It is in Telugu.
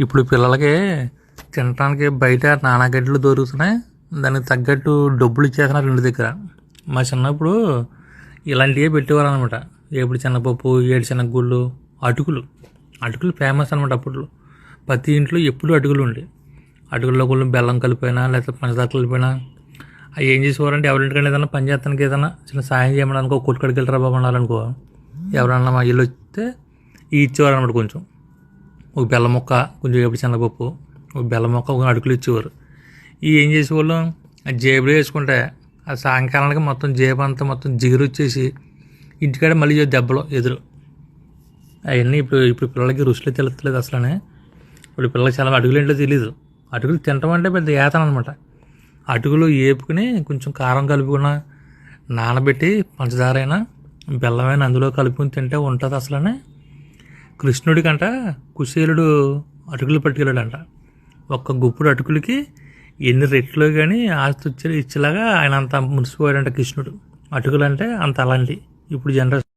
ఇప్పుడు పిల్లలకి తినడానికి బయట నానాగడ్డలు దొరుకుతున్నాయి. దానికి తగ్గట్టు డబ్బులు ఇచ్చేస్తున్నారు ఇంటి దగ్గర. మా చిన్నప్పుడు ఇలాంటివే పెట్టేవారు అనమాట ఎప్పుడు శనగపప్పు ఏడు చిన్నగుళ్ళు అటుకులు. అటుకులు ఫేమస్ అనమాట అప్పట్లో. ప్రతి ఇంట్లో ఎప్పుడు అటుకులు ఉండే. అటుకుల్లో కూడా బెల్లం కలిపోయినా లేకపోతే పంచదార కలిపోయినా అవి ఏం చేసేవారంటే ఎవరింటికైనా ఏదైనా పని చేస్తానికి ఏదైనా చిన్న సాయం అనుకో కొట్టుకడికి వెళ్ళరా బాబు అనాలనుకో. ఎవరన్నా మా ఇల్లు వస్తే ఇవి ఇచ్చేవారు అనమాట కొంచెం. ఒక బెల్ల ముక్క కొంచెం ఎప్పుడు శనగపప్పు ఒక బెల్ల ముక్క ఒక అడుగులు ఇచ్చేవారు. ఇవి ఏం చేసేవాళ్ళు? ఆ జేబులో వేసుకుంటే ఆ సాయంకాలానికి మొత్తం జేబు అంతా మొత్తం జిగురు వచ్చేసి ఇంటికాడ మళ్ళీ దెబ్బలు ఎదురు. అవన్నీ ఇప్పుడు ఇప్పుడు పిల్లలకి రుచులు తెలుస్తలేదు అసలనే. ఇప్పుడు పిల్లలకి చాలా అడుగులు ఏంటో తెలియదు అటుకులు తినటం అంటే పెద్ద ఏతన అనమాట అటుకులు ఏపుకుని కొంచెం కారం కలుపుకున్న నానబెట్టి పంచదార అయినా అందులో కలుపుకుని తింటే ఉంటుంది అసలనే. కృష్ణుడికంట కుశీలుడు అటుకులు పట్టుకెళ్ళాడంట. ఒక్క గుప్పుడు అటుకులకి ఎన్ని రెట్లు కానీ ఆస్తి ఇచ్చేలాగా ఆయన అంత మునిసిపోయాడంట కృష్ణుడు. అటుకులు అంటే అంత అలాంటి ఇప్పుడు జనరేషన్